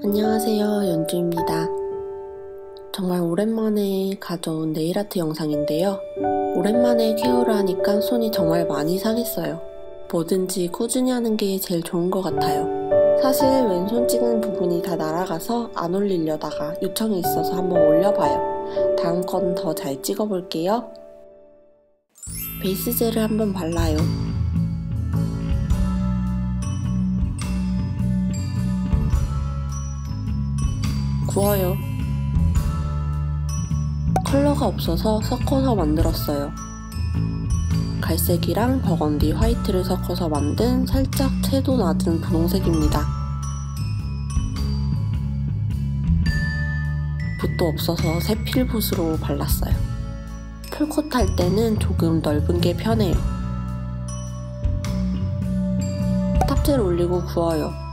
안녕하세요 연주입니다. 정말 오랜만에 가져온 네일아트 영상인데요. 오랜만에 케어를 하니까 손이 정말 많이 상했어요. 뭐든지 꾸준히 하는 게 제일 좋은 것 같아요. 사실 왼손 찍은 부분이 다 날아가서 안 올리려다가 요청이 있어서 한번 올려봐요. 다음 건 더 잘 찍어볼게요. 베이스 젤을 한번 발라요 구워요. 컬러가 없어서 섞어서 만들었어요. 갈색이랑 버건디 화이트를 섞어서 만든 살짝 채도 낮은 분홍색입니다. 붓도 없어서 새필 붓으로 발랐어요. 풀콧 할 때는 조금 넓은 게 편해요. 탑재를 올리고 구워요.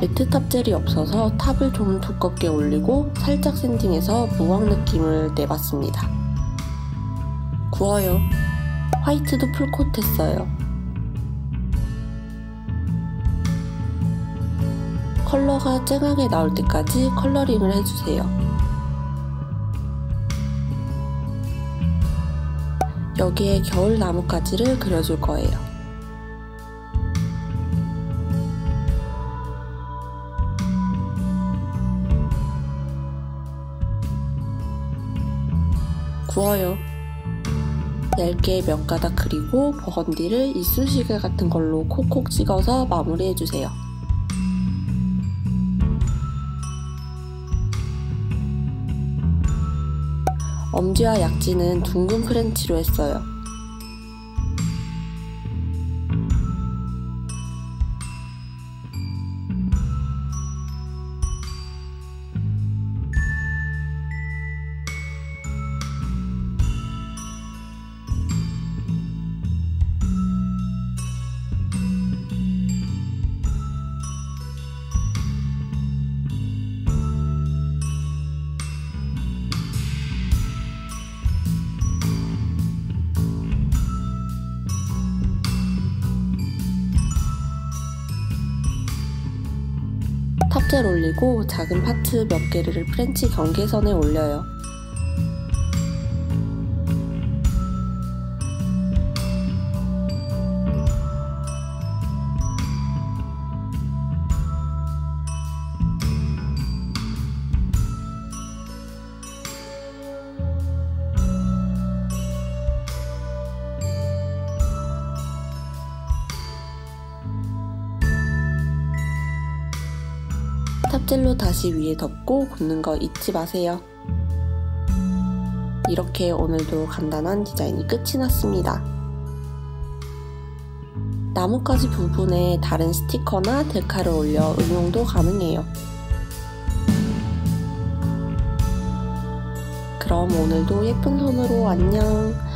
매트 탑 젤이 없어서 탑을 좀 두껍게 올리고 살짝 샌딩해서 무광 느낌을 내봤습니다. 구워요. 화이트도 풀콧 했어요. 컬러가 쨍하게 나올 때까지 컬러링을 해주세요. 여기에 겨울 나뭇가지를 그려줄 거예요. 구워요. 얇게 몇 가닥 그리고 버건디를 이쑤시개 같은 걸로 콕콕 찍어서 마무리해주세요. 엄지와 약지는 둥근 프렌치로 했어요. 탑젤 올리고 작은 파트 몇 개를 프렌치 경계선에 올려요. 탑젤로 다시 위에 덮고 굽는 거 잊지 마세요. 이렇게 오늘도 간단한 디자인이 끝이 났습니다. 나뭇가지 부분에 다른 스티커나 데카를 올려 응용도 가능해요. 그럼 오늘도 예쁜 손으로 안녕!